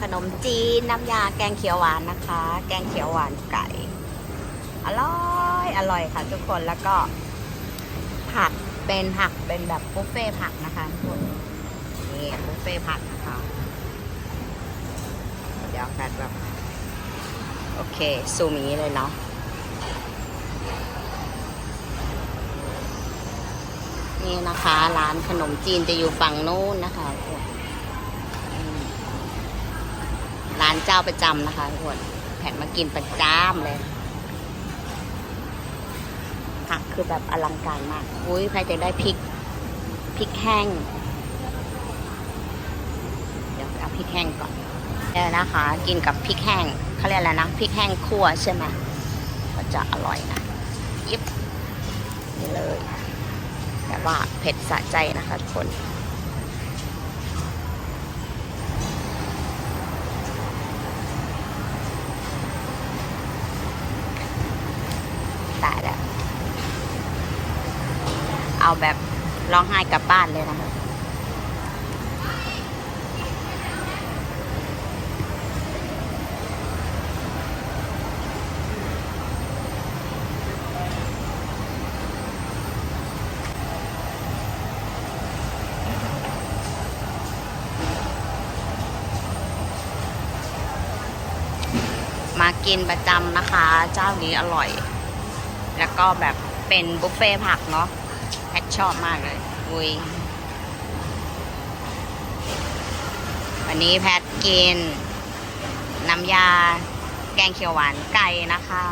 ขนมจีนน้ำยาแกงเขียวหวานนะคะ แกงเขียวหวานไก่ อร่อยอร่อยค่ะทุกคนแล้วก็ผักเป็นผักเป็นแบบบุฟเฟ่ต์ผักนะคะทุกคนนี่บุฟเฟ่ต์ผักนะคะเดี๋ยวกันแบบโอเคซูมีเลยเนาะนี่นะคะ ร้านขนมจีนจะอยู่ฝั่งนู้นนะคะทุกคนอืมร้านเจ้าประจำนะคะทุกคนแผ่นมากินประจำเลยผักคือแบบอลังการมาก อุ้ยใครจะได้พริกพริกแห้ง เดี๋ยวเอาพริกแห้งก่อนเนี่ยนะคะ กินกับพริกแห้งเขาเรียกอะไรนะพริกแห้งคั่วใช่ไหมก็จะอร่อยนะยิบนี่เลย แต่ว่าเผ็ดสะใจนะคะทุกคน ตายแล้ว เอาแบบร้องไห้กลับบ้านเลยนะคะมากินประจำนะคะ เจ้านี้อร่อย แล้วก็แบบเป็นบุฟเฟ่ต์ผักเนาะแพทชอบมากเลยอุ้ยวันนี้แพทกินน้ำยาแกงเขียวหวานไก่นะคะ